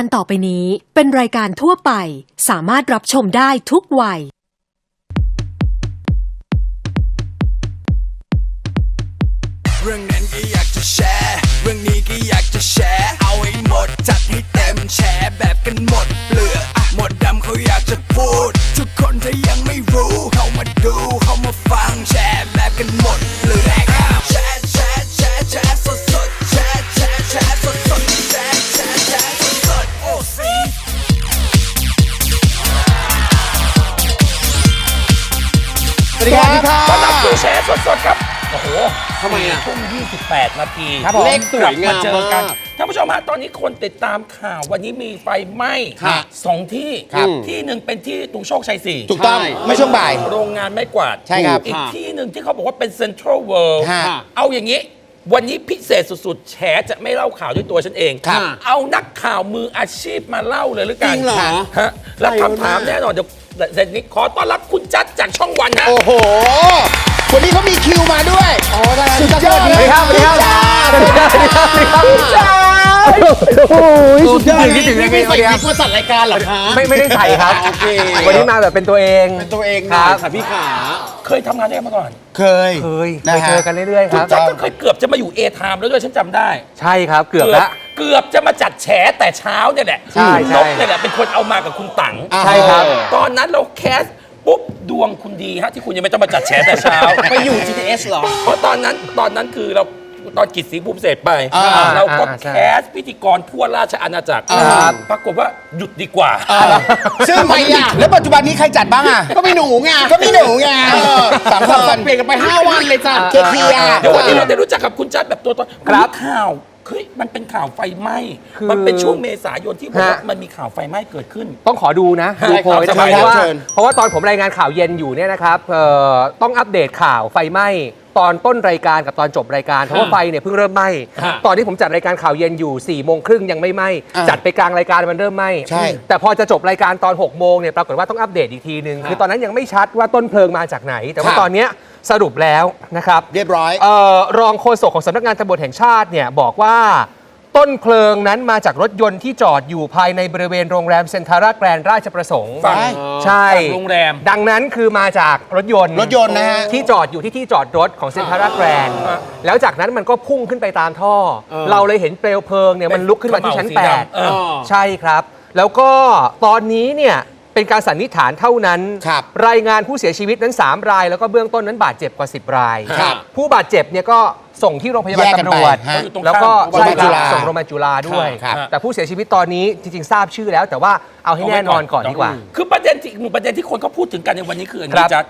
การต่อไปนี้เป็นรายการทั่วไปสามารถรับชมได้ทุกวัย เรื่องนั้นก็อยากจะแชร์ เรื่องนี้ก็อยากจะแชร์ เอาให้หมดจัดให้เต็มแชร์แบบกันหมดเปลือกอะหมดดำเขาอยากจะพูด ทุกคนถ้ายังไม่รู้ เข้ามาดู เข้ามาฟังแช สู่แชร์สดๆครับโอ้โหทำไมอะทุ่ม28 นาทีครับผมเลขสวยงามกลับเจอกันมากท่านผู้ชมฮะตอนนี้คนติดตามข่าววันนี้มีไฟไหม้ครับสองที่ครับที่หนึ่งเป็นที่ตรงโชคชัยสี่ถูกต้องใช่ไม่ช่วงบ่าย โรงงานไม้กวาดใช่ครับอีกที่หนึ่งที่เขาบอกว่าเป็นเซ็นทรัลเวิลด์ฮะเอาอย่างนี้ วันนี้พิเศษสุดๆ แฉจะไม่เล่าข่าวด้วยตัวฉันเอง ครับเอานักข่าวมืออาชีพมาเล่าเลยหรือกันจริงเหรอ ฮะแล้วใช่คำถามมากแน่นอนเดี๋ยว เสร็จนี้ขอต้อนรับคุณจัดจากช่องวันฮะโอ้โห วันนี้เขามีคิวมาด้วยสุดยอดเลยสวัสดีครับสวัสดีครับสวัสดีครับสวัสดีครับจ้าโอ้ยสุดยอดคิดถึงยังไงใส่วิกมาจัดรายการเหรอคะไม่ไม่ได้ใส่ครับโอเควันนี้มาแบบเป็นตัวเองเป็นตัวเองหคน่รัอยบค่ะพี่ขาเคยทำงานด้วยกันมาก่อน เคย เคยนะเคยฮะเจอกันเรื่อยๆคคุณรับจัดก็เคยเกือบจะมาอยู่เอทามแล้วด้วยฉันจำได้ ใช่ครับเกือบละ เกือบจะมาจัดแฉแต่เช้าเนี่ยแหละใช่คุณใช่นกเนี่ยแหละเป็นคนเอามากับคุณตังอ่าใช่ครับ ตอนนั้นเราแคสปุ๊บดวงคุณดีฮะที่คุณยังไม่ต้องมาจัดแฉแต่เช้า ไปอยู่ GTS เหรอ เพราะตอนนั้นตอนนั้นคือเราตอนกิจสีภูมิเศษไป อ่าเราก็อ่าใช่ แคสพิธีกรทั่วราชอาณาจักรครับปรากฏว่าหยุดดีกว่า ซึ่งทำไมอะแล้วปัจจุบันนี้ใครจัดบ้างอะ ก็ไม่หนูไง ก็มีหนูไงสามสัคบนเปลี่ยนกันไป 5 วันเลยจ้ะเคลียร์เดี๋ยววันนี้เราได้รู้จักกับคุณจัดแบบตัวตนครับมีข่าว เฮ้ยมันเป็นข่าวไฟไหม้คือมันเป็นช่วงเมษายนที่บอกว่าฮะ มันมีข่าวไฟไหม้เกิดขึ้น ต้องขอดูนะใช่ดูโพยครับนะครับเพราะว่าเชิญ เพราะว่าตอนผมรายงานข่าวเย็นอยู่เนี่ยนะครับเอ่อต้องอัปเดตข่าวไฟไหม้ ตอนต้นรายการกับตอนจบรายการเพราะว่าไฟเนี่ยเพิ่งเริ่มไหม้ฮะตอนที่ผมจัดรายการข่าวเย็นอยู่4ี่โมงครึ่งยังไม่ไหม้อ่าจัดไปกลางรายการมันเริ่มไหม้ใช่ แต่พอจะจบรายการตอน6กโมงเนี่ยปรากฏว่าต้องอัปเดตอีกทีนึงคือตอนนั้นยังไม่ชัดว่าต้นเพลิงมาจากไหน แต่ว่าครับตอนเนี้ยสรุปแล้วนะครับ เรียบร้อย เอ่อรองโฆษกของสำนักงานตำรวจแห่งชาติเนี่ยบอกว่า ต้นเพลิงนั้นมาจากรถยนต์ที่จอดอยู่ภายในบริเวณโรงแรมเซ็นทาร่าแกรนด์ราชประสงค์ ฝั่ง ใช่ ฝั่งโรงแรม ดังนั้นคือมาจากรถยนต์รถยนต์นะฮะ ที่จอดอยู่ที่ที่จอดรถของเซ็นทาร่าแกรนด์อ่าแล้วจากนั้นมันก็พุ่งขึ้นไปตามท่อเราเลยเห็นเปลวเพลิงเนี่ยมันลุกขึ้นมาที่ชั้น เป็นขม่าวสีดำเออ 8 ใช่ครับ แล้วก็ตอนนี้เนี่ย เป็นการสันนิษฐานเท่านั้น ครับรายงานผู้เสียชีวิตนั้น 3 ราย แล้วก็เบื้องต้นนั้นบาดเจ็บกว่า 10 ราย ครับผู้บาดเจ็บเนี่ยก็ส่งที่โรงพยาบาลแยกกันตำรไปวจ ฮะแล้วก็โรงพยาบาลใช่คจุรับฬาส่งโรงพยาบาลจุฬาด้วย ครับ แต่ผู้เสียชีวิตตอนนี้จริงๆ ทราบชื่อแล้ว แต่ว่าเอาให้แน่นอนก่อนดีกว่า คือประเด็นที่อีกหนึ่งประเด็นที่คนเขาพูดถึงกันในวันนี้คืออันครันี้บจัด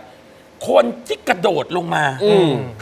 คนที่กระโดดลงมา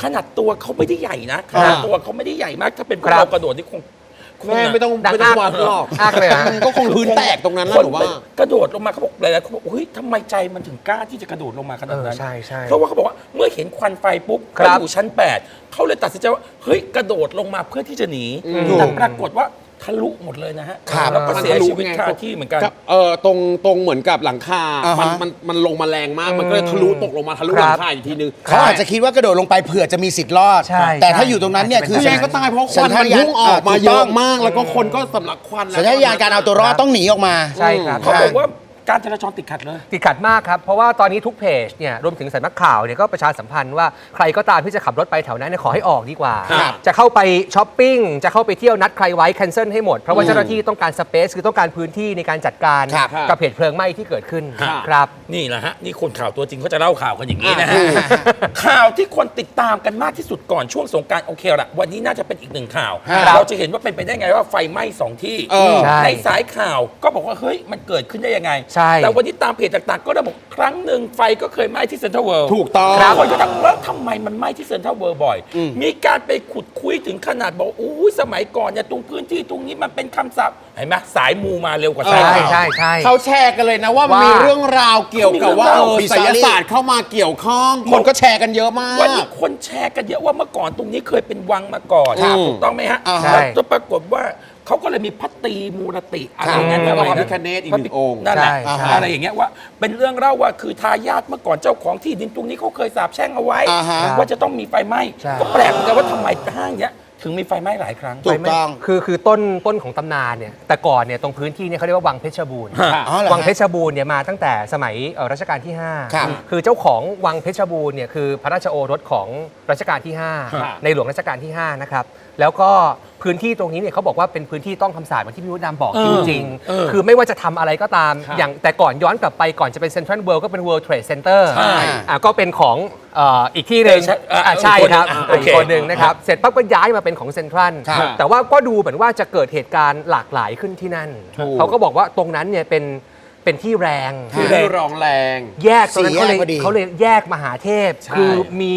ขนาดตัวเขาไม่ได้ใหญ่นะขนาดตัวเขาไม่ได้ใหญ่มาก ถ้าเป็นพวกครับ เรากระโดดนี่คงคง แม่ไม่ต้องดังไม่ต้องอักวัดหรอกอักเลยฮะก็คงพื้นแตกตรงนั้นนะคนหนูว่า กระโดดลงมาเขาบอกหลายๆคนบอกเฮ้ยทำไมใจมันถึงกล้าที่จะกระโดดลงมาขนาดนั้น เออใช่ใช่เพราะว่าเขาบอกว่าเมื่อเห็นควันไฟปุ๊บครัเขาบอยู่ชั้น 8 เขาเลยตัดสินใจว่าเฮ้ยกระโดดลงมาเพื่อที่จะหนีถูแต่กปรากฏว่า ทะลุหมดเลยนะฮะครับแล้วก็เสียมันทะลุชีวิตไงคาที่เหมือนกันกับเออตรงตรงเหมือนกับหลังคา อ่าฮะมันมันมันลงมาแรงมาก มันก็เลยทะลุตกลงมาทะลุคหรับลังคาอีกทีนึงเขาอาจจะคิดว่ากระโดดลงไปเผื่อจะมีสิทธิ์รอด ใช่แต่ใช่ถ้าอยู่ตรงนั้นเนี่ยคือพี่แอนก็ตายเพราะควันมันพุ่งออกมาเยอะมาก แล้วก็คนก็สำลักควันแล้วสัญชาตญาณการเอาตัวรอดต้องหนีออกมา ใช่ครับ เขาบอกว่า การจราจรติดขัดเลย ติดขัดมากครับ เพราะว่าตอนนี้ทุกเพจเนี่ยรวมถึงสำนักข่าวเนี่ยก็ประชาสัมพันธ์ว่าใครก็ตามที่จะขับรถไปแถวนั้นเนี่ยขอให้ออกดีกว่า ครับจะเข้าไปช้อปปิ้ง จะเข้าไปเที่ยวนัดใครไว้แคนเซิลให้หมด เพราะว่าเจ้าหน้าที่ต้องการสเปซคือต้องการพื้นที่ในการจัดการครับ กับเหตุเพลิงไหม้ที่เกิดขึ้นครับ ครับ นี่แหละฮะ นี่คนข่าวตัวจริงเขาจะเล่าข่าวกันอย่างนี้นะฮะอ่าข่าวที่คนติดตามกันมากที่สุดก่อนช่วงสงกรารโอเคละวันนี้น่าจะเป็นอีกหนึ่งข่าว ครับเราจะเห็นว่าเป็นไปได้ไงว่าไฟไหม้สองที่เออ ใช่ ในสายข่าวก็บอกว่าเฮ้ยมันเกิดขึ้นได้ยังไงใช่แต่วันนี้ตามเพจต่างๆ ก็ได้บอกครั้งหนึ่งไฟก็เคยไหม้ที่เซ็นทรัลเวิลด์ถูกต้องคนก็ถามแล้วทำไมมันไหม้ที่เซ็นทรัลเวิลด์บ่อย มีการไปขุดคุยถึงขนาดบอกอู้ยสมัยก่อนเนี่ยตรงพื้นที่ตรงนี้มันเป็นคำศัพท์เห็นไหมสายมูมาเร็วกว่าสายใช่ข่าว ใช่ใช่ เขาแชร์กันเลยนะว่ามันว่ามีมีเรื่องราวเกี่ยวกับว่าเออมีไสเรื่องยราวศาสตร์เข้ามาเกี่ยวข้อง คนก็แชร์กันเยอะมาวันนี้กคนแชร์กันเยอะว่าเมื่อก่อนตรงนี้เคยเป็นวังมาก่อนครับถูกต้องไหมฮะอ่าใช่แล้วก็ปรากฏว่า เขาก็เลยมีพัตตรีมูรติอะไรอย่างเงี้ยครับอะไรพระพินะฆเนศอีกหนึ่งองค์นั่นแหละใช่ใช่ อะไรอย่างเงี้ยว่า เป็นเรื่องเล่าว่าคือทายาทเมื่อก่อนเจ้าของที่ดินตรงนี้เขาเคยสาบแช่งเอาไว้ อ่าฮะ ว่าจะต้องมีไฟไหม้ใช่ ก็แปลกเหมือนกันว่าทำไมห้างเนี้ยถึงมีไฟไหม้หลายครั้ง ถูกต้อง คือคือต้นต้นของตำนานเนี่ยแต่ก่อนเนี่ยตรงพื้นที่เนี่ยเขาเรียกว่าวังเพชรบูรณ์ฮะอ๋อเหรอวังเพฮะชรบูรณ์เนี่ยมาตั้งแต่สมัยเอ่อรัชกาลที่ครับ5คือเจ้าของวังเพชรบูรณ์เนี่ยคือพระราชโอรสของรัชกาลที่ ครับ5 ในหลวงรัชกาลที่ 5 นะครับ แล้วก็ พื้นที่ตรงนี้เนี่ยเขาบอกว่าเป็นพื้นที่ต้องคำสาปเหมือนที่พี่วุฒิดำบอกเออจริงเออๆ คือไม่ว่าจะทำอะไรก็ตามอย่างแต่ก่อนย้อนกลับไปก่อนจะเป็นเซ็นทรัลเวิลด์ก็เป็น World Trade Center ใช่อะก็เป็นของเอ่ออีกที่หนึ่งใช่อะอะใช่ครับอะอีกโอเคคนหนึ่งนะครับเสร็จปั๊บก็ย้ายมาเป็นของเซ็นทรัลครับ แต่ว่าก็ดูเหมือนว่าจะเกิดเหตุการณ์หลากหลายขึ้นที่นั่น ถูก เขาก็บอกว่าตรงนั้นเนี่ยเป็นเป็นที่แรงที่ได้รองแรง แยกตรงนั้นเขาเลยสี่แยกพอดี เขาเลยแยกมหาเทพใช่คือมี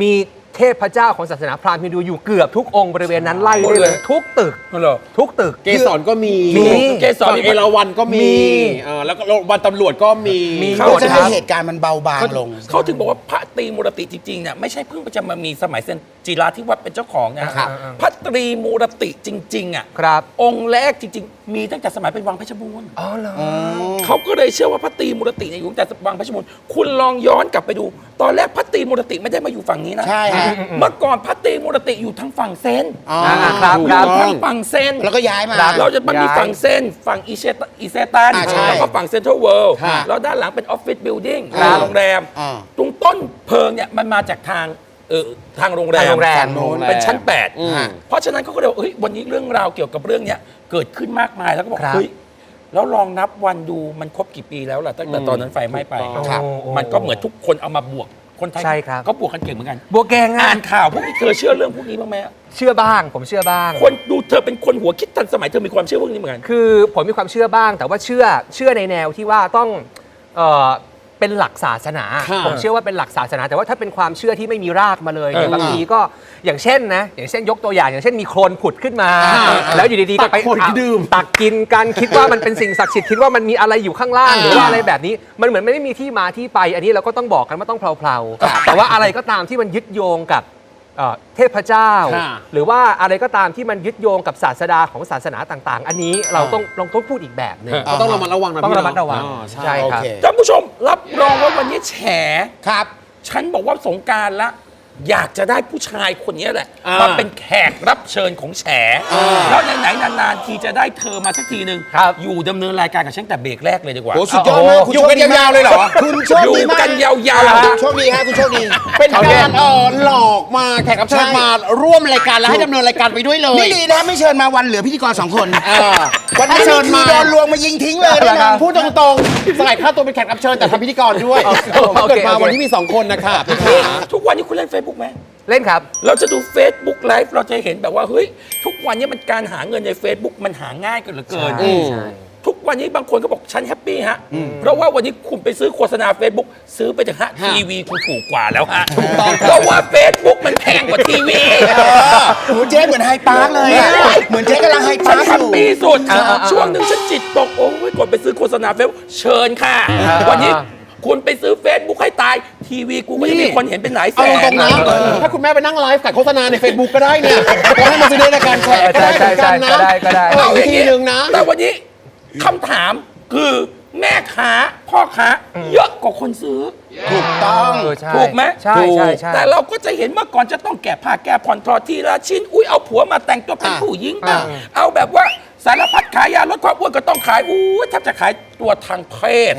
มี เทพเจ้าของศาสนาพราหมณ์ฮินดูอยู่เกือบทุกองค์บริเวณนั้นไล่ได้เลย ทุกตึกเหรอ ทุกตึก เกสรก็มีมีเกสรฝั่งเอราวันก็มีมีเออแล้วก็วันตำรวจก็มีมี เขาหมดจะคให้รับเหตุการณ์มันเบาบางลง เขาถึงบอกว่าพระตรีมูรติจริงๆเนี่ยไม่ใช่เพิ่งจะมามีสมัยเซนจิราธิวัฒน์เป็นเจ้าของนะครับพระตรีมูรติจริงๆอะครับ องค์แรกจริง ๆ มีตั้งแต่สมัยเป็นวังเพชรบูรณ์ อ๋อเหรอ เขาก็เลยเชื่อว่าพระตรีมูรติเนี่ยอยู่ตั้งแต่วังเพชรบูรณ์คุณลองย้อนกลับไปดู ตอนแรกพระ ตรีมูรติไม่ได้มาอยู่ฝั่งนี้นะใช่ฮะเมื่อก่อนพระตรีมูรติอยู่ทางฝั่งเซนอ๋ออ่าครับถูกครับต้ทางฝั่งเซนแล้วก็ย้ายมา เราจะมันมีย้ายฝั่งเส้นฝั่งอีเซตอีเซตันอ่าใช่แล้วก็ฝั่งเซ็นทรัลเวิลด์ฮะแล้วด้านหลังเป็นออฟฟิศบิลดิ่งครับ โรงแรม อ่า ตรงต้นเพลิงเนี่ยมันมาจากทางเออทางโรงแรทางมโรงแรมโรงแรม เป็นชั้น อืม8 เพราะฉะนั้นเขาก็เลยบอกเฮ้ยวันนี้เรื่องราวเกี่ยวกับเรื่องเนี้ยเกิดขึ้นมากมายแล้วก็บอกครับ เฮ้ยแล้วลองนับวันดูมันครบกี่ปีแล้วล่ะตั้งแต่ตอนนั้นไฟไหม้ไปครับ มันก็เหมือนทุกคนเอามาบวก คนไทยใช่ครับ ก็บวกกันเก่งเหมือนกันบัวแกงอะอ่านข่าวพวกนี้เธอเชื่อเรื่องพวกนี้บ้างไหมเชื่อบ้าง ผมเชื่อบ้าง คนดูเธอเป็นคนหัวคิดทันสมัยเธอมีความเชื่อพวกนี้เหมือนกัน คือผมมีความเชื่อบ้าง แต่ว่าเชื่อเชื่อในแนวที่ว่าต้องเอ่อ เป็นหลักศาสนา ค่ะผมเชื่อว่าเป็นหลักศาสนา แต่ว่าถ้าเป็นความเชื่อที่ไม่มีรากมาเลยเนี่ยเออบางทีก็อย่างเช่นนะ อย่างเช่นยกตัวอย่าง อย่างเช่นมีโคลนผุดขึ้นมา อ่าแล้วอยู่ดีๆก็ไปตักโคลนเอาดื่ม ตักกินกันคิดว่ามันเป็นสิ่งศักดิ์สิทธิ์คิดว่ามันมีอะไรอยู่ข้างล่างหรือว่าอะไรแบบนี้ มันเหมือนไม่มีที่มาที่ไป อันนี้เราก็ต้องบอกกันว่าต้องเพลาๆแต่ว่าอะไรก็ตามที่มันยึดโยงกับ เอ่อเทพเจ้า ค่ะหรือว่าอะไรก็ตามที่มันยึดโยงกับศาสดาของศาสนาต่าง ๆ อันนี้เราต้องลองต้องพูดอีกแบบหนึ่งก็ต้องระมัดระวังนะต้องพี่ระมัดระวังอ๋อใช่ ใช่โอครับเคท่านผู้ชมรับรองว่าวันนี้แฉ ครับ ฉันบอกว่าสงกรารละ อยากจะได้ผู้ชายคนนี้แหละอ่ามมาเป็นแขกรับเชิญของแฉแล้วไหนๆนานๆทีจะได้เธอมาสักทีหนึ่งครับ อยู่ดำเนินรายการกับฉันแต่เบรกแรกเลยดีกว่าโอ้สุดยอดมากคุณอยู่โชคกันดีมยาวๆเลยเหรอ คุณโชคอยู่ดีมากกันยาวโชคดีฮะคุณโชคดี เป็นการเออหลอกมาแขกรับเชิญใช่มาร่วมรายการแล้วให้ดำเนินรายการไปด้วยเลย นี่ดีนะไม่เชิญมาวันเหลือพิธีกรสองคนเออวันอันนี้นี้เชิญคือมาโดนลวงมายิงทิ้งเลยอะไรนะคครัรับบพูดตรงๆจ่ายค่าตัวเป็นแขกรับเชิญแต่ทำพิธีกรด้วยโอเคถ้าเกิดมาโอเควันนี้มีสองคนนะคะพี่ขาๆทุกวันนี้คุณเล่น Facebook ไหม เล่นครับ เราจะดู Facebook Live เราจะเห็นแบบว่าเฮ้ยทุกวันนี้มันการหาเงินใน Facebook มันหาง่ายกันเหลือเกิน ใช่ใช่ ทุกวันนี้บางคนก็บอกฉันแฮปปี้ฮะ เพราะว่าวันนี้คุณไปซื้อโฆษณา Facebook ซื้อไปเถอะฮะทีวีคุณถูกกว่าแล้วฮะเพราะว่า Facebook มันแพงกว่าทีวี โอ้เจ๊เหมือนไฮปาร์คเลยอะเหมือนเจ๊กำลังไฮฉัปานร์คแฮอปยู่ ปี้สุดอ่าอ่าอ่าช่วงหนึ่งฉันจิตตก โอ้ยกดไปซื้อโฆษณาเฟซเชิญค่ะอ่าวันนี้ คุณไปซื้อ Facebook ให้ตาย ทีวีกูก็ยังมีคนเห็นเป็นหลายแสเอานตรงๆนะถ้าคุณแม่ไปนั่งไลฟ์ขายโฆษณาใน Facebook ก็ได้เนี่ยก็ให้มาซื้อในรายการแขกก็ได้เหมือนกันนะใช่ใช่ก็ได้ก็ได้ เอาอีกทีหนึ่งนะ แต่วันนี้คำถามคือแม่ค้าพ่อค้าเยอะกว่าคนซื้อ ถูกต้อง เออใช่ถูกไหมใช่ใช่ใช่ แต่เราก็จะเห็นเมื่อก่อนจะต้องแกะผ้าแกะผ่อนทอทีละชิ้น อุ้ยเอาผัวมาแต่งตัวเป็นอะผู้หญิงบ้างอะเอาแบบว่า สารพัดขายยาลดความอ้วนก็ต้องขายอู้ยแทบจะขายตัวทางเพศ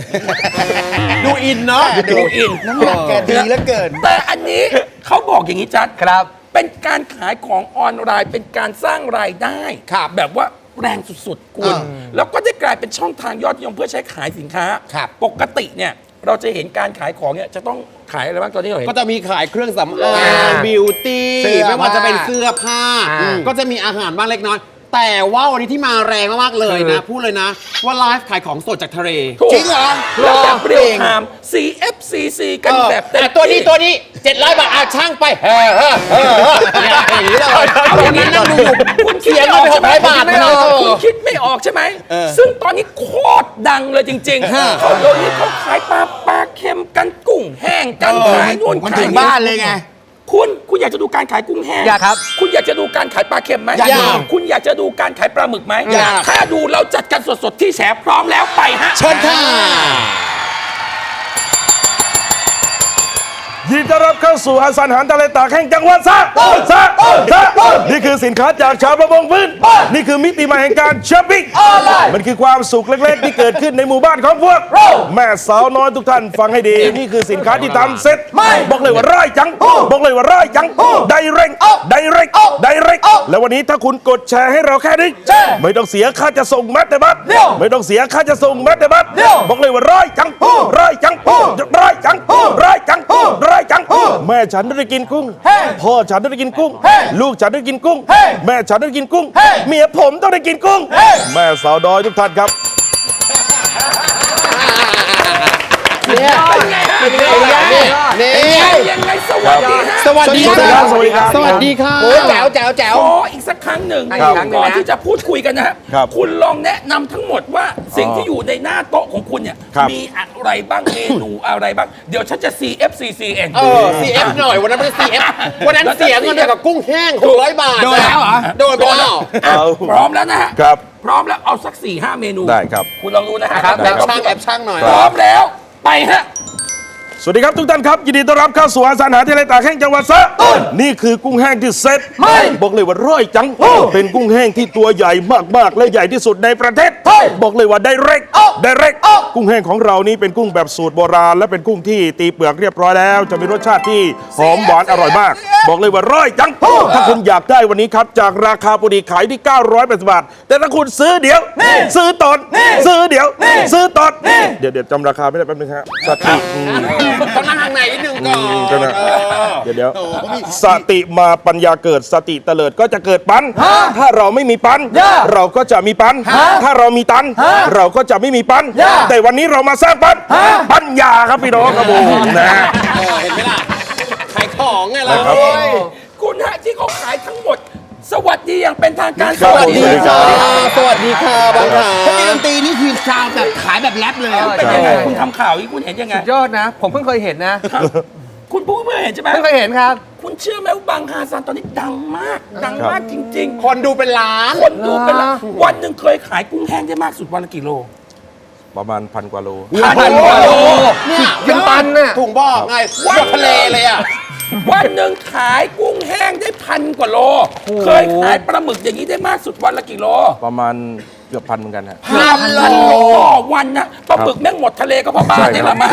ดูอินเนาะดูอินน้ำหนักแกดีเหลือเกิน แต่อันนี้เขาบอกอย่างนี้จัดครับ เป็นการขายของออนไลน์เป็นการสร้างรายได้ครับแบบว่าแรงสุดๆคุณอ่าแล้วก็ได้กลายเป็นช่องทางยอดนิยมเพื่อใช้ขายสินค้า ครับปกติเนี่ย เราจะเห็นการขายของเนี่ยจะต้องขายอะไรบ้างตอนนี้เราเห็น ก็จะมีขายเครื่องสำอางอ่าบิวตี้เสื้อไม่ว่าจะเป็นผ้าเสื้อผ้าอ่าก็จะมีอาหารบ้างเล็กน้อย แต่ว่าวันนี้ที่มาแรงมากๆเลยนะคือพูดเลยนะ ว่าไลฟ์ขายของสดจากทะเลถูกจริงเหรอแล้วแบบเรียลเก่งไทม์ CFCC กันเออแบบเต็มอะตัวนี้ที่ตัวนี้เจ็ดร้อยบาทอาช่างไปเฮ้อเฮ้อเฮ้อเฮ้อเนี่ยอย่างนี้เลยเอาอย่างนี้นั่งดูอยู่คุณคิดเสียไม่เงิอนอกไปใช่ไหม600บาทคุณคิดไม่ออกเออคุณคิดไม่ออกใช่ไหมเออซึ่งตอนนี้โคตรดังเลยจริงๆเขาเดี๋ยวนี้เขาขายปลาปลาเค็มกันกุ้งแห้งกันขายนู่นมันขายถึงบ้านเลยไง คุณคุณอยากจะดูการขายกุ้งแห้งอยากครับ คุณอยากจะดูการขายปลาเค็มไหมอยาก คุณอยากจะดูการขายปลาหมึกไหมอยาก ถ้าดูเราจัดกันสดๆที่แฉพร้อมแล้วไปฮะ เชิญค่ะ ยินดีต้อนรับเข้าสู่อาสาหารทะเลตากแห่งจังหวัดสระสระสระนี่คือสินค้าจากชาวประมงพื้น นี่คือมิติใหม่แห่งการช้อปปิ้งมันคือความสุขเล็กๆ ที่เกิดขึ้นในหมู่บ้านของพวกแม่สาวน้อยทุกท่านฟังให้ดี นี่คือสินค้าที่ทำเสร็จบอกเลยว่าร่ายจัง บอกเลยว่าร่ายจัง ได้เร่ง ได้เร่ง ได้เร่ง แล้ววันนี้ถ้าคุณกดแชร์ให้เราแค่นี้ไม่ต้องเสียค่าจะส่งแม้แต่บัตรไม่ต้องเสียค่าจะส่งแม้แต่บัตรบอกเลยว่าร่ายจังร่ายจังร่ายจังร่ายจังร่ายจัง แม่ฉันได้กินกุ้ง พ่อฉันได้กินกุ้ง ลูกฉันได้กินกุ้ง แม่ฉันได้กินกุ้ง เมียผมต้องได้กินกุ้ง แม่สาวดอยทุกท่านครับ เนี่ยเป็ นไงนี่ยังไงสวัสดีฮะสวัสดีครับสวัสดีครับสวัสดีครับโอ้แจ๋วแจ๋วแจ๋วขออีกสักครั้งหนึ่งครับก่อนที่จะพูดคุยกันนะฮะครับคุณลองแนะนำทั้งหมดว่าสิ่งที่อยู่ในหน้าโต๊ะของคุณเนี่ยครับมีอะไรบ้างเมนูอะไรบ้างเดี๋ยวฉันจะ CFCC เองเออ CF หน่อยวันนั้นไม่ได้ CF วันนั้นเสียเงินเดือนกับกุ้งแห้ง600บาทโดนแล้วเหรอโดนไปแล้วอะพร้อมแล้วนะฮะครับพร้อมแล้วเอาสัก4ี่ห้าเมนูได้ครับคุณลองดูนะฮะครับแอบช่างแอบช่างหน่อยพร้อมแล้วไปฮะ สวัสดีครับทุกท่านครับยินดีต้อนรับเข้าสู่อาสาหารทะเลตากแห้งจังหวัดสระนี่คือกุ้งแห้งที่เซ็ตบอกเลยว่าร่อยจังเป็นกุ้งแห้งที่ตัวใหญ่มากๆ และใหญ่ที่สุดในประเทศบอกเลยว่าได้เร็กได้เร็กกุ้งแห้งของเรานี่เป็นกุ้งแบบสูตรโบราณ และเป็นกุ้งที่ตีเปลือกเรียบร้อยแล้ว จะมีรสชาติที่หอมหวานอร่อยมาก บอกเลยว่าร่อยจังถ้าคุณอยากได้วันนี้ครับจากราคาปกติขายที่980บาทแต่ถ้าคุณซื้อเดี๋ยวซื้อตอนซื้อเดี๋ยวซื้อตอนเดี๋ยวเดี๋ยวจำราคาไม่ได้แป๊บนึงฮะสติอืมต้องนั่งข้างในนิดนึงก่อนอืมก็นะเออเดี๋ยวเดี๋ยวสติมาปัญญาเกิดสติเตลิดก็จะเกิดปัน ถ้าเราไม่มีปัน เราก็จะมีปัน ถ้าเรามีตัน เราก็จะไม่มีปัน แต่วันนี้เรามาสร้างปัน ปัญญาครับพี่น้องครับผมนะเออเห็นไหมล่ะขายของไงล่ะครับ โอ้ย คุณฮะที่เขาขายทั้งหมด สวัสดีอย่างเป็นทางการสวัสดีครับสวัสดีค่ะบางขาถ้ามีดนตรีนี่คือชาวแบบขายแบบแรปเลยอะเป็นยังไงคุณทำข่าวอย่างนี้คุณเห็นยังไง ยอดนะ ผมเพิ่งเคยเห็นนะ คุณเพิ่งเห็นใช่ไหมเพิ่งเคยเห็นครับ คุณเชื่อไหมว่าบางฮาซานตอนนี้ดังมาก ดังมากจริงคนดูเป็นล้านๆคนดูเป็นละวันหนึ่งเคยขายกุ้งแห้งได้มากสุดวันละกี่โล ประมาณพันกว่าโล พันกว่าโล เนี่ยเป็นตันน่ะ ถุงบอกไงหมดทะเลเลยอะ วันหนึ่งขายกุ้งแห้งได้พันกว่าโล เคยขายปลาหมึกอย่างนี้ได้มากสุดวันละกี่โลประมาณเกือบพันเหมือนกันฮะพันโลต่อวันนะปลาหมึกแม่งหมดทะเลก็เพราะบ้านนี่แหละมา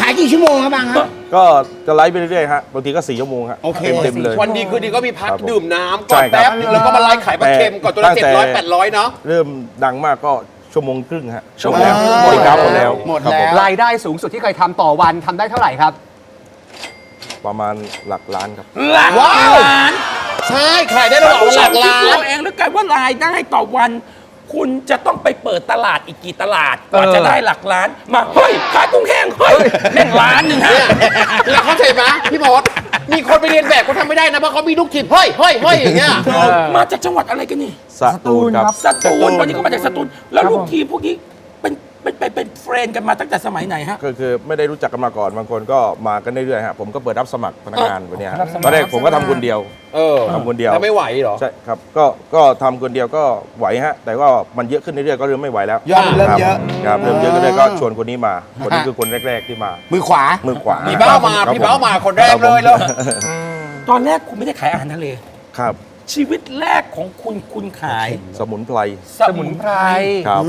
ขายกี่ชั่วโมงครับบางครับก็จะไลฟ์ไปเรื่อยๆฮะบางทีก็สี่ชั่วโมงฮะโอเคเต็มๆเลยวันดีคืนดีก็มีพักครับผมดื่มน้ำใช่ก่อนครับแป๊บนึงแล้วก็มาไล่ขายปลาเค็มก่อนตัวละตั้งเจ็ดแต่ร้อยแปดร้อยเนาะเริ่มดังมากก็ชั่วโมงครึ่งฮะชั่วโมงหมดแล้วหมดแล้วหมดครับแล้วผรายได้สูงสุดที่เคยทำต่อวันทำได้เท่าไหร่ครับ ประมาณหลักล้านครับ หลักว้าว ล้านใช่ขายได้ระหว่างหลักล้าคิดนดูเองแล้วกันว่ารายได้ต่อวัน คุณจะต้องไปเปิดตลาดอีกกี่ตลาดกว่าเออจะได้หลักล้านมาเฮ้ยขายกุ้งแห้งเฮ้ยแม่งล้านหนึ่งฮะเนี่ยแล้วเข้าใจไหมพี่มดมีคนไปเรียนแบบเขาทำไม่ได้นะเพราะเขามีลูกทีมเฮ้ยเฮ้ยเฮ้ยอย่างเงี้ย มาจากจังหวัดอะไรกันนี่ สตูลครับ สตูลวันนี้ก็มาจากสตูลแล้วลูกทีมพวกนี้เป็น เป็นเป็นเป็นเฟรนด์กันมาตั้งแต่สมัยไหนฮะ ก็คือไม่ได้รู้จักกันมาก่อนบางคนก็มากันเรื่อยๆฮะผมก็เปิดรับสมัครพนักงานวันเนี้ยฮะตอนแรกผมก็ทำคนเดียวเออทำคนเดียวแล้วไม่ไหวเหรอ ใช่ครับก็ก็ทำคนเดียวก็ไหวฮะ แต่ว่ามันเยอะขึ้นเรื่อยๆก็เริ่มไม่ไหวแล้วยอดมันเริ่มเยอะครับครับเริ่มเยอะก็เลยก็ชวนคนนี้มา คนนี้คือคนแรก ๆที่มา มือขวา มือขวาพี่เบ้ามาครับพี่เบ้ามาคนแรกครับผมเลยแล้วตอนแรกคุณไม่ได้ขายอาหารทะเล ครับ ชีวิตแรกของคุณคุณขาย สมุนไพร สมุนไพรครับ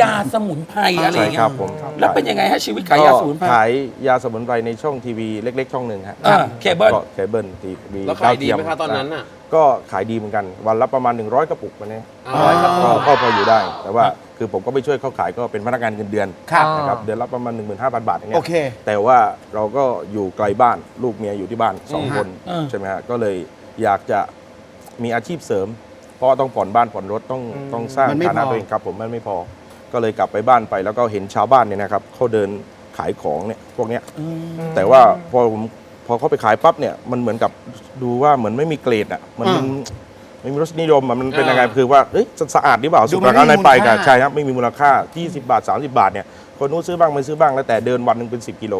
ยาสมุนไพรอะไรอใช่ย่างเงี้ครัยบผมแล้วเป็นยังไงฮะชีวิตขายยาสมุนไพรขายยาสมุนไพรในช่องทีวีเล็ก ๆ ช่องหนึ่งฮะอ่าเคเบิลก็เคเบิลทีวีแล้วขายดีไหมคะตอนนั้นน่ะก็ขายดีเหมือนกันวันละประมาณ 100 กระปุกวันนี้อ๋อครับก็ก็พออยู่ได้ แต่ว่าคือผมก็ไปช่วยเขาขายก็เป็นพนักงานเงินเดือนครับนะครับเดือนละประมาณ 15,000 บาทอย่างเงี้โอยเคแต่ว่าเราก็อยู่ไกลบ้านลูกเมียอยู่ที่บ้านสองคนอืมใช่ไหมฮะก็เลยอยากจะ มีอาชีพเสริม เพราะว่าต้องผ่อนบ้านผ่อนรถต้องต้องสร้างมันไม่ฐานะพอ ตัวเองครับ ผมมันไม่พอ ก็เลยกลับไปบ้านไป แล้วก็เห็นชาวบ้านเนี่ยนะครับเขาเดินขายของเนี่ยพวกเนี้ย แต่ว่าพอผมพอเขาไปขายปั๊บเนี่ยมันเหมือนกับดูว่าเหมือนไม่มีเกรดอะมันมันไม่มีรสนิยมอะมันเป็นยังไงอ่าคือว่าเอ้ยสะอาดหรือเปล่าดูสุมัขนภาพในไปไม่มีมูลกันค่าใช่ครับไม่มีมูลค่า20 บาท 30 บาทเนี่ย คนนู้นซื้อบ้างไม่ซื้อบ้างแล้วแต่เดินวันหนึ่งเป็น 10 กิโล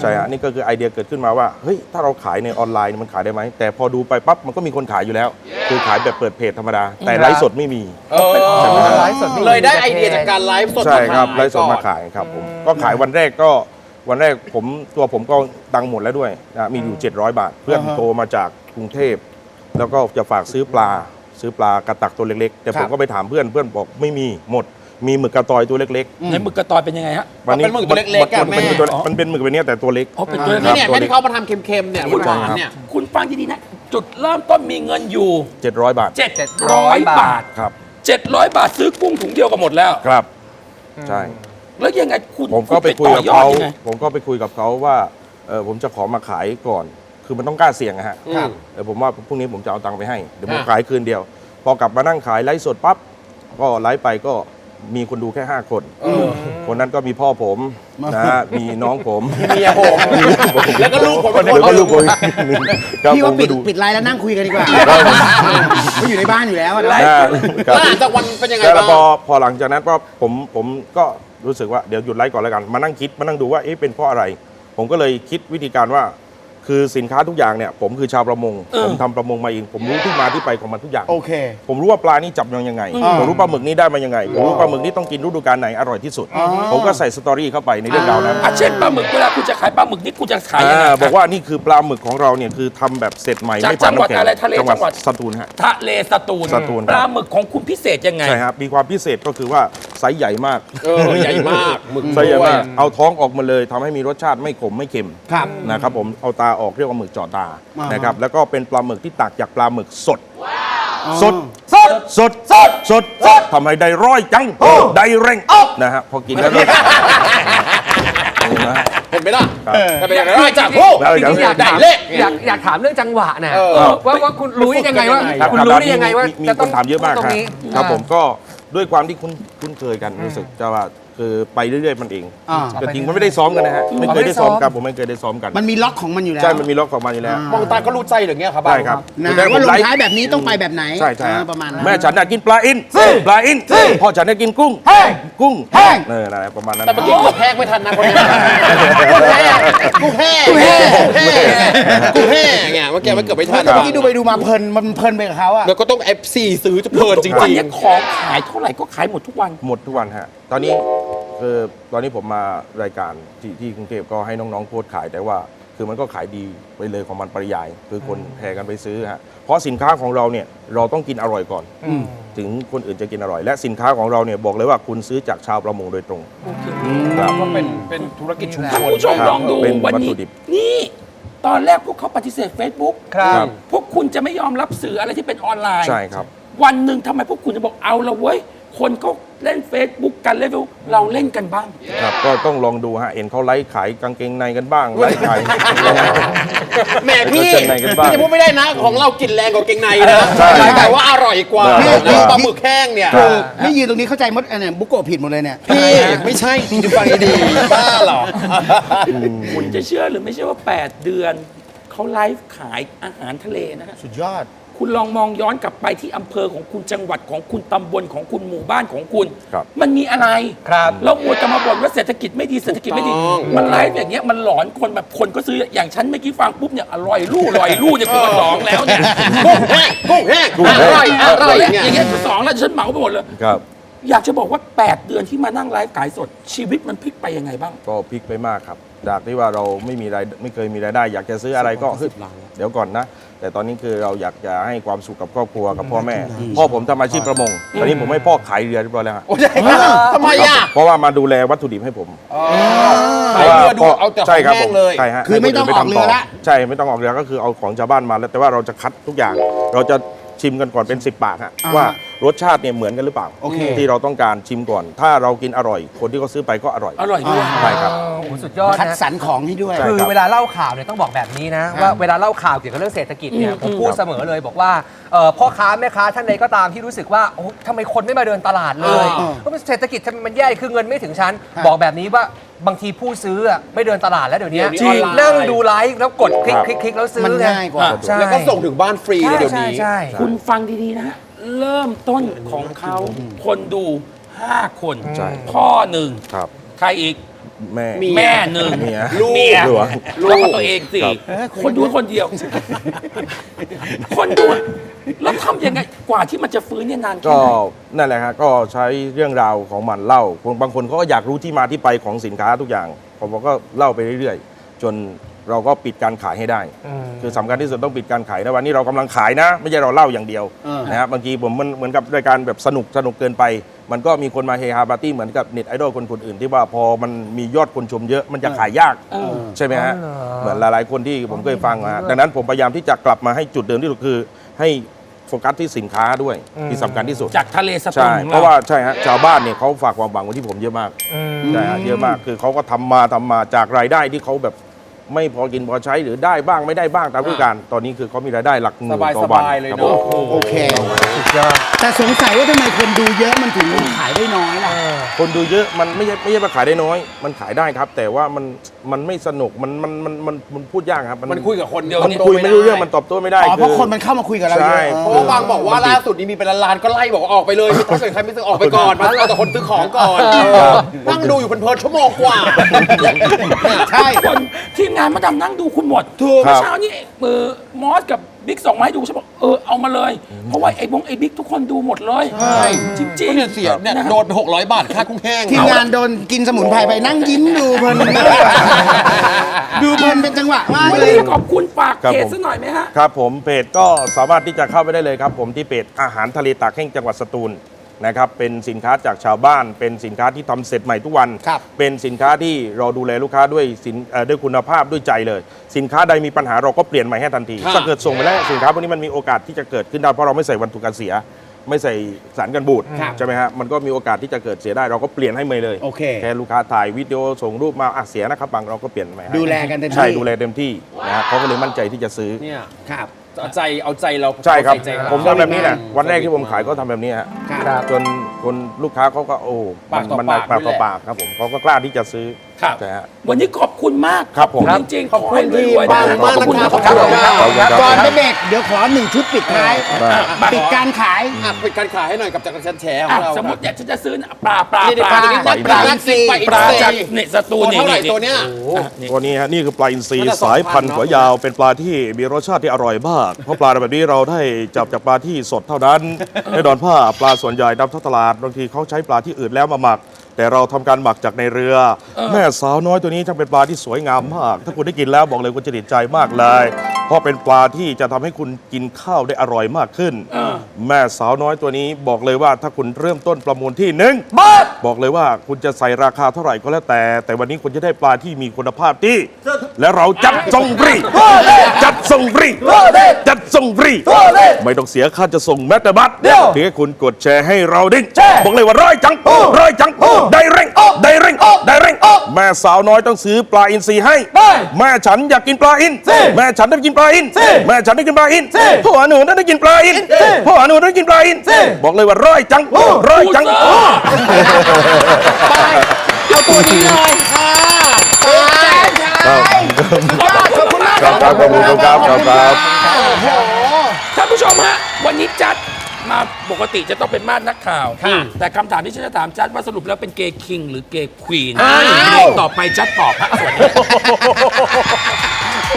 ใช่ฮะนี่ก็คือไอเดียเกิดขึ้นมาว่าเฮ้ยถ้าเราขายในออนไลน์มันขายได้ไหมแต่พอดูไปปั๊บมันก็มีคนขายอยู่แล้ว คือขายแบบเปิดเพจธรรมดา แต่ไลฟ์สดไม่มี เออใช่ไหมฮะไลฟ์สดนี่เลยได้ไอเดียจากการไลฟ์สดใช่ครับมาขายไลฟ์สดมาก่อน ขายครับผมก็ขายวันแรกก็วันแรกผมตัวผมก็ตังค์หมดแล้วด้วยนะมีอยู่ 700 บาท เพื่อนโทรมาจากกรุงเทพ แล้วก็จะฝากซื้อปลา ซื้อปลากระตักตัวเล็กๆ แต่ผมก็ไปถามเพื่อนเพื่อนบอกไม่มีหมด มีหมึกกระตอยตัวเล็กในหมึกกระตอยเป็นยังไงฮะๆวันนี้เป็นหมึกตัวเล็กๆอะมันเป็นแม่ ตัวมันเป็นหมึกแบบนี้แต่ตัวเล็ก อ๋อเป็นตัวคเล็รักบเนี่ยตัวแม่เล็กที่เขามาทำเค็มๆเนี่ยหวานๆเนี่ย คุณฟังดีๆนะ จุดเริ่มต้นมีเงินอยู่ 700 บาท700 บาท ครับ 700 บาทซื้อกุ้งถุงเดียวก็หมดแล้ว ครับ ใช่ แล้วยังไงคุณผมก็ไปคุยกับณต่อเขาดยังไงผมก็ไปคุยกับเขาว่าเออผมจะขอมาขายก่อน คือมันต้องกล้าเสี่ยงอะฮะครับเดี๋ยวผมว่าพรุ่งนี้ผมจะเอาตังค์ไปให้ เดี๋ยวผมอ่าขายคืนเดียว พอกลับมานั่งขายไลฟ์สดปั๊บ ก็ไลฟ์ไปก็ มีคนดูแค่ 5 คน คนนั้นก็มีพ่อผมนะฮะมีน้องผม เมียผม แล้วก็ลูกผมเป็นคนเดี๋ยวก็ลูกผมหนึ่งครับพี่ผว่ามปิก็ดดูปิดไลน์แล้วนั่งคุยกันดีกว่าเขาอยู่ในบ้านอยู่แล้วอะนะนะคแล้รับวหลังจากวันเป็นยังไงแล้วบ้าง พอพอหลังจากนั้นก็ผมผมก็รู้สึกว่าเดี๋ยวหยุดไลฟ์ก่อนแล้วกัน มานั่งคิดมานั่งดูว่าเอ๊ะเป็นเพราะอะไร ผมก็เลยคิดวิธีการว่า คือสินค้าทุกอย่างเนี่ยผมคือชาวประมงเออผมทำประมงมาเองผมรู้ที่มาที่ไปของมันทุกอย่างโอเค ผมรู้ว่าปลานี่จับยังไงอ่าผมรู้ปลาหมึกนี่ได้มายังไง ผมรู้ปลาหมึกนี่ต้องกินฤดูกาลไหนอร่อยที่สุด ผมก็ใส่สตอรี่เข้าไปในเรื่องราวนั้นอะเช่นปลาหมึกเวลาคุณจะขายปลาหมึกนี่คุณจะขายยังไงอ่าครับบอกว่านี่คือปลาหมึกของเราเนี่ยคือทำแบบเสร็จใหม่จากไม่ผ่านจังหวัดน้ำแข็งอะไรทะเลจังหวัดจังหวัดสตูลฮะทะเลสตูลสตูลปลาหมึกของคุณพิเศษยังไงใช่ครับมีความพิเศษก็คือว่าไซส์ใหญ่มากเออใหญ่มากหมึกไซส์ใหญ่มากด้วยเอาท้องออกมาเลยทำให้มีรสชาติไม่ขมไม่เค็มครับนะครับผมเอาตาออกเรียกว่าหมึกเจาะตาอ่านนะครับแล้วก็เป็นปลาหมึกที่ตักจากปลาหมึกสดอ๋อสด สด สด สด สด สด ทำให้ได้ร้อยจัง ได้เร่ง นะฮะ พอกินแล้วก็นะฮะ เห็นไหมล่ะครับ แต่เป็นยังไงได้จากพวกแล้วจริงๆอยากได้ถามเลข อยากอยากถามเรื่องจังหวะนะเออ ว่าว่าคุณรู้ได้ยังไงว่าครับคุณครับรู้ได้ยังไงว่ามีจะคต้องนถามเยอะมากตรงครับนี้ ครับอ่าผมก็ด้วยความที่คุ้นคุ้นเคยกันรู้สึกจะว่า คือไปเรื่อยๆมันเองอ่า แต่จริงมันไม่ได้ซ้อมกันนะฮะไม่เคยได้ซ้อมกันผมไม่เคยได้ซ้อมกันมันมีล็อกของมันอยู่แล้ว ใช่มันมีล็อกของมันอยู่แล้วมองตาก็รู้ใจเหรือเงี้ยครับใช่ครับนะแต่ผว่ามลงไลฟ์ท้ายแบบนี้ต้องไปแบบไหนใช่ใช่อ่าประมาณนั้นแม่ฉันอยากกินปลาอินปลาอินพ่อฉันอยากกินกุ้งกุ้งแห้งเออนั่นแหละประมาณนั้นแต่เมื่อกี้เกือบแพงไม่ทันนะคนเนี้ยกูแพ้กูแพ้กูแพ้กูแพ้เงี้ยเมื่อกี้มันเกือบไม่ทันแต่เมื่อกี้ดูไปดูมาเพลินมันเพลินไปกับเขาอะแล้วก็ต้อง FC ซื้อจะเพลินจทุกวันริงนี้ของขายเท่าไหร่ก็ขายหมดทุกวัน หมดทุกวันฮะตอนนี้คือตอนนี้ผมมารายการที่ที่กรุงเทพก็ให้น้องๆโพสต์ขายแต่ว่า คือมันก็ขายดีไปเลยของมันปริยาย คือคนแห่กันไปซื้อฮะเพราะสินค้าของเราเนี่ยเราต้องกินอร่อยก่อนถึงคนอื่นจะกินอร่อย และสินค้าของเราเนี่ยบอกเลยว่าคุณซื้อจากชาวประมงโดยตรง ครับๆก็เป็นเป็นธุรกิจชุมชท่านนผู้ชมลองดูเป็นวันวัตนี้ถุดิบ นี่ตอนแรกพวกเขาปฏิเสธ Facebook ครับ พวกคุณจะไม่ยอมรับสื่ออะไรที่เป็นออนไลน์ ใช่ครับ วันหนึ่งทำไมพวกคุณจะบอกเอาละเว้ย คนเขาเล่น Facebook กันเล่น Facebook เราเล่นกันบ้าง ครับก็ต้องลองดูฮะเห็นเขาไลฟ์ขายกางเกงในกันบ้างไลฟ์ขาย แหม่พี่เจอในกันบ้างพี่จะพูดไม่ได้นะ ของเรากลิ่นแรงกว่าเกงในนะใช่แต่ว่าอร่อยกว่าอร่อยกว่าปลาหมึกแห้งเนี่ย ถูกนี่ยืนตรงนี้เข้าใจมดอันเนี่ยบุกโกะผิดหมดเลยเนี่ย พี่ไม่ใช่จริงๆฟังดีๆบ้าเหรอ คุณจะเชื่อหรือไม่เชื่อว่า 8 เดือน เขาไลฟ์ขายอาหารทะเลนะฮะ สุดยอด คุณลองมองย้อนกลับไปที่อำเภอของคุณจังหวัดของคุณตำบลของคุณหมู่บ้านของคุณ ครับมันมีอะไรครับเรามัวจะมาบ่นว่าเศรษฐกิจไม่ดีเศรษฐกิจไม่ดี ถูกต้อง มันไลฟ์อย่างเงี้ยมันหลอนคนแบบคนก็ซื้ออย่างฉันเมื่อกี้ฟังปุ๊บเนี่ยอร่อยลู่อร่อยลู่เนี่ยกูมาสองแล้วเนี่ยกุ้งแห้งกุ้งแห้งกุ้งแห้องร่อยอร่อยอเนี่ยย่างเงี้ยสองแล้วฉันเหมาไปหมดเลย ครับ อยากจะบอกว่า 8 เดือนที่มานั่งไลฟ์ขายสด ชีวิตมันพลิกไปยังไงบ้าง ก็พลิกไปมากครับ จากที่ว่าเราไม่มีรายไม่เคยมีรายได้ อยากจะซื้ออะไรก็เฮ้ยเดี๋ยวก่อนนะ แต่ตอนนี้คือเราอยากจะให้ความสุขกับครอบครัวกับพ่อแม่ พ่อผมทำอาชีพประมง ตอนนี้ผมให้พ่อขายเรือเรียบร้อยแล้วฮะโอ้ยทำไมอะเพราะว่ามาดูแลวัตถุดิบให้ผมขายเรือดูเอาแต่ของใช่ครับแห้ผงมเลยใช่ฮะคือไม่ต้องให้ออกคนเรือละใช่ไม่ต้องออกเรือก็คือเอาของชาวบ้านมาแล้วแต่ว่าเราจะคัดทุกอย่าง เราจะ ชิมกันก่อนเป็น 10 ปากฮะอ่าว่ารสชาติเนี่ยเหมือนกันหรือเปล่า โอเค ที่เราต้องการชิมก่อน ถ้าเรากินอร่อย คนที่เขาซื้อไปก็อร่อย อร่อยด้วย ใช่ครับ โอ้โหสุดยอดคัดนะ สรรของให้ด้วย ใช่ คือครับเวลาเล่าข่าวเนี่ยต้องบอกแบบนี้นะ ว่าเวลาเล่าข่าวเกี่ยวกับเรื่องเศรษฐกิจเนี่ยผมพูดเสมอเลยบอกว่าเอ่อพ่อค้าแม่ค้าท่านใดก็ตามที่รู้สึกว่าโอ้ทำไมคนไม่มาเดินตลาดเลยอ่าเพราะมันเศรษฐกิจทำไมมันแย่คือเงินไม่ถึงชั้นครับบอกแบบนี้ว่า บางทีผู้ซื้ออะไม่เดินตลาดแล้วเดี๋ยวนี้เดี๋ยวนี้ออนไลน์ นั่งดูไลฟ์แล้วกดคลิกครับคลิกคลิกแล้วซื้อมันไง่ายกว่า ใช่แล้วก็ส่งถึงบ้านฟรีเลยเดี๋ยวใช่นี้ใช่ คุณฟังดีๆนะฮะเริ่มต้นของเขาคนดู 5 คนใช่พ่อหนึ่งครับ ใครอีก แม่ แม่หนึ่งเมียเมียหลวงแล้วก็ตัวเองสี่คนดูคนเดียว คนดูแล้วทำยังไงกว่าที่มันจะฟื้นเนี่ยนานแค่ก็ไหนนั่นแหละฮะก็ใช้เรื่องราวของมันเล่าคนบางคนเขาก็อยากรู้ที่มาที่ไปของสินค้าทุกอย่าง ผมก็เล่าไปเรื่อยๆ จน เราก็ปิดการขายให้ได้ คือสำคัญที่สุดต้องปิดการขายนะวันนี้เรากำลังขายนะ ไม่ใช่เราเล่าอย่างเดียวเออนะฮะบางทีผมมันเหมือนกับรายการแบบสนุกสนุกเกินไป มันก็มีคนมาเฮฮาปาร์ตี้เหมือนกับเน็ตไอดอลคนคนอื่น ที่ว่าพอมันมียอดคนชมเยอะมันจะขายยากใช่ไหมฮะเหมือนหลายๆคนที่ผมเคยฟังมาดังนั้นผมพยายามที่จะกลับมาให้จุดเดิมที่สุดคือให้โฟกัสที่สินค้าด้วยที่สำคัญที่สุด จากทะเลสตูใช่ลของเพราะว่าใช่ฮะชาวบ้านเนี่ยเขาฝากความหวังไว้ที่ผมเยอะมากใช่ฮะเยอะมากคือเขาก็ทำมาทำมาจากรายได้ที่เขาแบบ ไม่พอกินพอใช้หรือได้บ้างไม่ได้บ้างตามฤดูกาลตอนนี้คือเขามีรายได้หลักหมื่นต่อวันสบายๆเลยครับเนอะผม โอเค แต่สงสัยว่าทำไมคนดูเยอะมันถึงขายได้น้อยล่ะ คนดูเยอะมันไม่ใช่ไม่ใช่ว่าขายได้น้อย มันขายได้ครับ แต่ว่ามันมันไม่สนุกมันมันมันมันมันพูดยากครับ มันคุยกับคนเดียวมันคุยไม่รู้เรื่องมันตอบโต้ไม่ได้อ๋อเพราะอคนมันเข้ามาคุยกับเราเยใช่อะเพราะว่าบางบอกว่าล่าสุดนี้มีเป็นล้านๆก็ไล่บอกว่าออกไปเลย ถ้าเกิดใครไม่ซื้อออกไปก่อนมาเอาแต่คนซื้อของก่อนนั่งดูอยู่เพลินๆชั่วโมงกว่า ใช่ คนทีมงานมาดำนั่งดูคุณหมดถูก เมื่อเช้านี้เออมอสกับบิ๊กส่งมาให้ดูฉันบอกเออเอามาเลย เพราะว่าไอ้บงไอ้บิ๊กทุกคนดูหมดเลยใช่ จริงเนี่ยเสียเนี่ยโดนไป600 บาทค่ากุ้งแห้งทีมงานโดนกินสมุนไพรไปนั่งยิ้มดูเพลิน ดูเพลินเป็นจังหวะมากวันเลย นี้ขอบคุณฝากครับเพจผม ซะหน่อยไหมฮะ ครับผมเพจก็สามารถที่จะเข้าไปได้เลยครับ ผมที่เพจอาหารทะเลตากแห้งจังหวัดสตูล นะครับเป็นสินค้าจากชาวบ้าน เป็นสินค้าที่ทำเสร็จใหม่ทุกวัน ครับเป็นสินค้าที่เราดูแลลูกค้าด้วยสินเอ่อด้วยคุณภาพด้วยใจเลย สินค้าใดมีปัญหาเราก็เปลี่ยนใหม่ให้ทันที ครับถ้าเกิดส่งไปแล้วสินค้าพวกนี้มันมีโอกาสที่จะเกิดขึ้นได้เพราะเราไม่ใส่วัตถุกันเสีย ไม่ใส่สารกันบูดครับใช่ไหมฮะมันก็มีโอกาสที่จะเกิดเสียได้เราก็เปลี่ยนให้ใหม่เลยโอเคแค่ลูกค้าถ่ายวิดีโอส่งรูปมาอะเสียนะครับบางเราก็เปลี่ยนใหม่ให้ดูแลกันเต็มที่ ใช่ดูแลเต็มที่นะฮะเขาก็เลยมั่นใจที่จะซื้อ เนี่ย ครับ เอาใจเอาใจเราใช่ครับใส่ใจเรา ผมทำแบบนี้แหละวันแรกที่ผมขายก็ทำแบบนี้ฮะครับ จนคนลูกค้าเขาก็โอ้ปากต่อมันปากปากต่อด้วยแหละ ปากครับผมเขาก็กล้าที่จะซื้อ ครับใช่ฮะวันนี้ขอบคุณมากครับผมจริงๆขอบคุณให้รวยๆที่บ้านนะมากขอบคุณนะนะคครัรับบขอบคุณครับก่อนไปเบรกเดี๋ยวขอหนึ่งชุดปิดท้ายได้ปิดการขายอะปิดการขายให้หน่อยกับจักรชันแฉขออะงเราสมมติอยากจะซื้อปลาปลานี่ปปลาลาตัวนี้ปลาปลาอินทรีปปลาลาจาจากกเนสตูตัวนี่เท่าไหร่นี่ตัวเนี้ยอะนี่ตัวนี้ฮะนี่คือปลาอินทรีน่าจะสายพันธุ์2,000หัวยาวเป็นปลาที่มีรสชาติที่อร่อยมากเพราะปลาแบบนี้เราได้จับจากปลาที่สดเท่านั้นแน่นอนว่าปลาส่วนใหญ่นำเข้าตลาดบางทีเขาใช้ปลาที่อื่นแล้วมาหมัก แต่เราทำการหมักจากในเรือ แม่สาวน้อยตัวนี้ช่างเป็นปลาที่สวยงามมาก ถ้าคุณได้กินแล้วบอกเลยคุณจะติดใจมากเลย เพราะเป็นปลาที่จะทำให้คุณกินข้าวได้อร่อยมากขึ้น แม่สาวน้อยตัวนี้บอกเลยว่าถ้าคุณเริ่มต้นประมูลที่หนึ่งบอกเลยว่าคุณจะใส่ราคาเท่าไหร่ก็แล้วแต่ แต่วันนี้คุณจะได้ปลาที่มีคุณภาพที่ และเราจัดส่งฟรีจัด ส่งฟรีจัดส่งฟรีไม่ต้องเสียค่าจะส่งแม้แต่บัตรเพียงแค่คุณกดแชร์ให้เราดิ้งบอกเลยว่าร้อยจังร้อยจังได้เร่งได้เร่งได้เร่งแม่สาวน้อยต้องซื้อปลาอินทรีให้แม่ฉันอยากกินปลาอินแม่ฉันได้กินปลาอินแม่ฉันได้กินปลาอินพ่อหนูได้กินปลาอินพ่อหนูได้กินปลาอินบอกเลยว่าร้อยจังร้อยจังเอาตัวนี้เลยค่ะปลา แจ้งชายขอบคุณมากครับครับขอบคุณครับครับครับท่านผู้ชมฮะวันนี้จัดมาปกติจะต้องเป็นมาดนักข่าว แต่คำถามที่ฉันจะถามจัดว่าสรุปแล้วเป็นเกย์คิงหรือเกย์ควีนต่อไปจัดตอบฮะสวัสดีครับ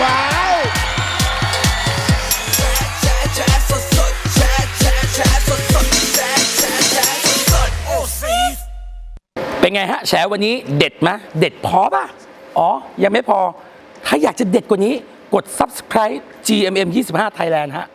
ว้าวแชร์แชร์สดสดแชร์แชร์แชร์สดสดแชร์แชร์แชร์สดสดโอ้ซีเป็นไงฮะแฉวันนี้เด็ดไหมเด็ดพอป่ะ อ๋อ ยังไม่พอ ถ้าอยากจะเด็ดกว่านี้ก ด subscribe GMM 25 Thailand ฮะ